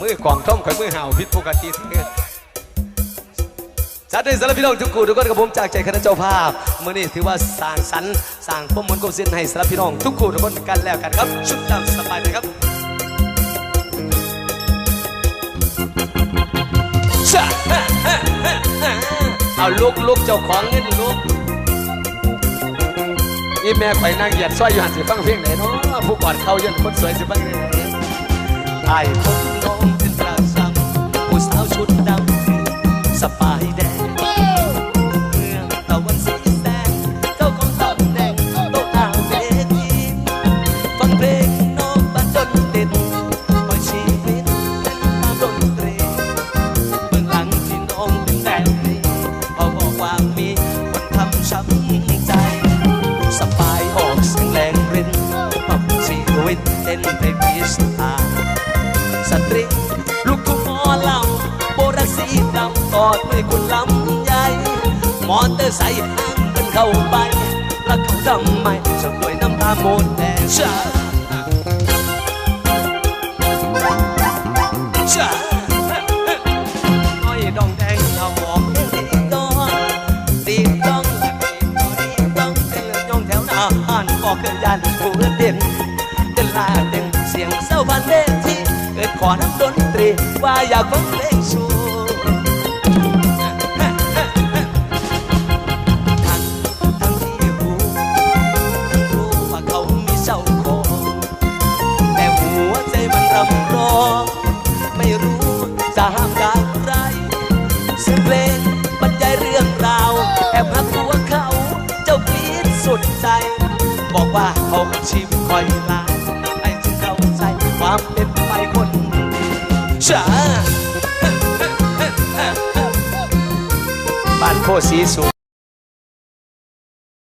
มือกองท่อมข่อยมือเห่าพิษปกติทั้งเนจัดให้สารบพี่น้องทุกคู่ทุกคนกับผมจากใจคณะเจ้าภาพมื่อนี้ถือว่าสร้างสรรค์สร้างพวกมนกบเส้นให้สารบพี่น้องทุกคู่ทุกคนกันแล้วกันครับ ชุดดำสบายเลยครับเอาลุกลุกเจ้าของเงินลุกนี่แม่ข่อยนั่งเหยียดสร้อยอยู่หันสิฟังเพลงไหนเนาะผู้กอดเขายันคนสวยสิฟังเพลงไหน ไอ้คนน้องเป็นตราสังผู้สาวชุดดำสบายแดงเมื่อตะวันสีแสงเจ้าของตำแหน่งโต๊ะอาเวทีฟังเพลงน้องบันดนเด่นปล่อยชีวิตเป็นตามดนตรีเบื้องหลังที่น้องเป็นแบบนี้เขาบอกว่ามีคนทำช้ำใจสบาย ตรี ลูกทุ่งหมอลำโบราณสีดำกอดด้วยคุณลำใหญ่มอเตอร์ไซค์อ้างกันเข้าไปแล้วเขาทำไมจะด้วยน้ำตาโมดแดงชาชาน้อยดองแดงเอาออกตีก้อนตีดองดีดองตีดองเป็นย่องแถวหน้าอ่านก็เกิดยันผู้เด่นเด่นลาเด่นเสียงเศร้าพันเด่น อน้ำดนตรี ว่าอยากฟังเพลงโชว์ทั้งทั้งที่รู้รู้ว่าเขามีเจ้าของแต่หัวใจมันรำร้องไม่รู้จะห้ามอย่างไรเสียงเพลงบรรยายเรื่องราว แอบรักตัวเขา เจ้ากรีดสุดใจ บอกว่าเขาชีวิตคอยลาให้จึงเข้าใจความเป็น ชาบ้านโคสีสูง